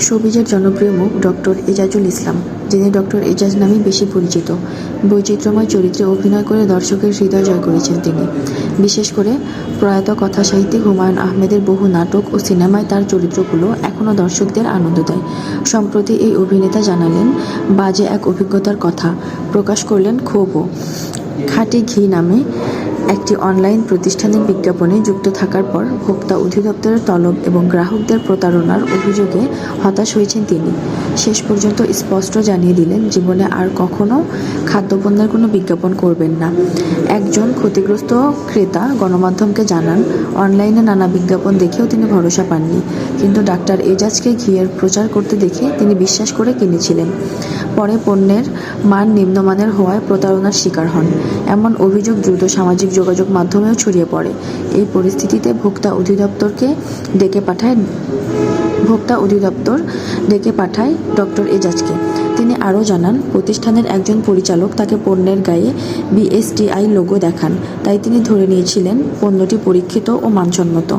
শোবিজের জনপ্রিয় মুখ ডক্টর এজাজুল ইসলাম, যিনি ডক্টর এজাজ নামে বেশি পরিচিত। বৈচিত্র্যময় চরিত্রে অভিনয় করে দর্শকের হৃদয় জয় করেছেন তিনি। বিশেষ করে প্রয়াত কথা কথাসাহিত্যিক হুমায়ুন আহমেদের বহু নাটক ও সিনেমায় তার চরিত্রগুলো এখনও দর্শকদের আনন্দ দেয়। সম্প্রতি এই অভিনেতা জানালেন, বাজে এক অভিজ্ঞতার কথা। প্রকাশ করলেন ক্ষোভও। খাঁটি ঘি নামে একটি অনলাইন প্রতিষ্ঠানের বিজ্ঞাপনে যুক্ত থাকার পর ভোক্তা অধিদপ্তরের তলব এবং গ্রাহকদের প্রতারণার অভিযোগে হতাশ হয়েছেন তিনি। শেষ পর্যন্ত স্পষ্ট জানিয়ে দিলেন, জীবনে আর কখনো খাদ্যপণ্যের কোনো বিজ্ঞাপন করবেন না। একজন ক্ষতিগ্রস্ত ক্রেতা গণমাধ্যমকে জানান, অনলাইনে নানা বিজ্ঞাপন দেখেও তিনি ভরসা পাননি। কিন্তু ডাক্তার এজাজকে ঘিয়ের প্রচার করতে দেখে তিনি বিশ্বাস করে কিনেছিলেন। পরে পণ্যের মান নিম্নমানের হওয়ায় প্রতারণার শিকার হন। এমন অভিযোগ দ্রুত সামাজিক যোগাযোগ মাধ্যমেও ছড়িয়ে পড়ে। এই পরিস্থিতিতে ভোক্তা অধিদপ্তরকে ডেকে পাঠায়, ভোক্তা অধিদপ্তর ডেকে পাঠায় ডক্টর এজাজকে। তিনি আরও জানান, প্রতিষ্ঠানের একজন পরিচালক তাকে পণ্যের গায়ে বিএসটিআই লোগো দেখান। তাই তিনি ধরে নিয়েছিলেন, পণ্যটি পরীক্ষিত ও মানসম্মত।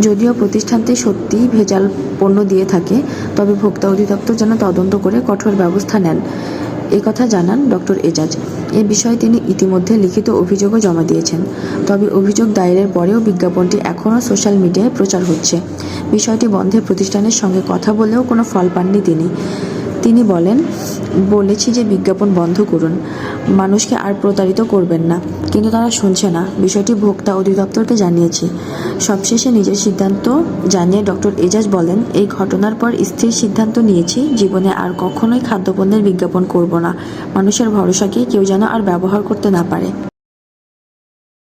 যদিও প্রতিষ্ঠানটি সত্যিই ভেজাল পণ্য দিয়ে থাকে, তবে ভোক্তা অধিদপ্তর যেন তদন্ত করে কঠোর ব্যবস্থা নেন। কথা জানান ডক্টর এজাজ। এ বিষয়ে তিনি ইতিমধ্যে লিখিত অভিযোগও জমা দিয়েছেন। তবে অভিযোগ দায়েরের পরেও বিজ্ঞাপনটি এখনও সোশ্যাল মিডিয়ায় প্রচার হচ্ছে। বিষয়টি বন্ধে প্রতিষ্ঠানের সঙ্গে কথা বলেও কোনো ফল পাননি তিনি। তিনি বলেন, বলেছি যে বিজ্ঞাপন বন্ধ করুন। মানুষকে আর প্রতারিত করবেন না। কিন্তু তারা শুনছে না। বিষয়টি ভোক্তা অধিদপ্তরকে জানিয়েছি। সবশেষে নিজের সিদ্ধান্ত জানিয়ে ডক্টর এজাজ বলেন, এই ঘটনার পর স্থির সিদ্ধান্ত নিয়েছি। জীবনে আর কখনোই খাদ্যপণ্যের বিজ্ঞাপন করব না। মানুষের ভরসাকে কেউ যেন আর ব্যবহার করতে না পারে।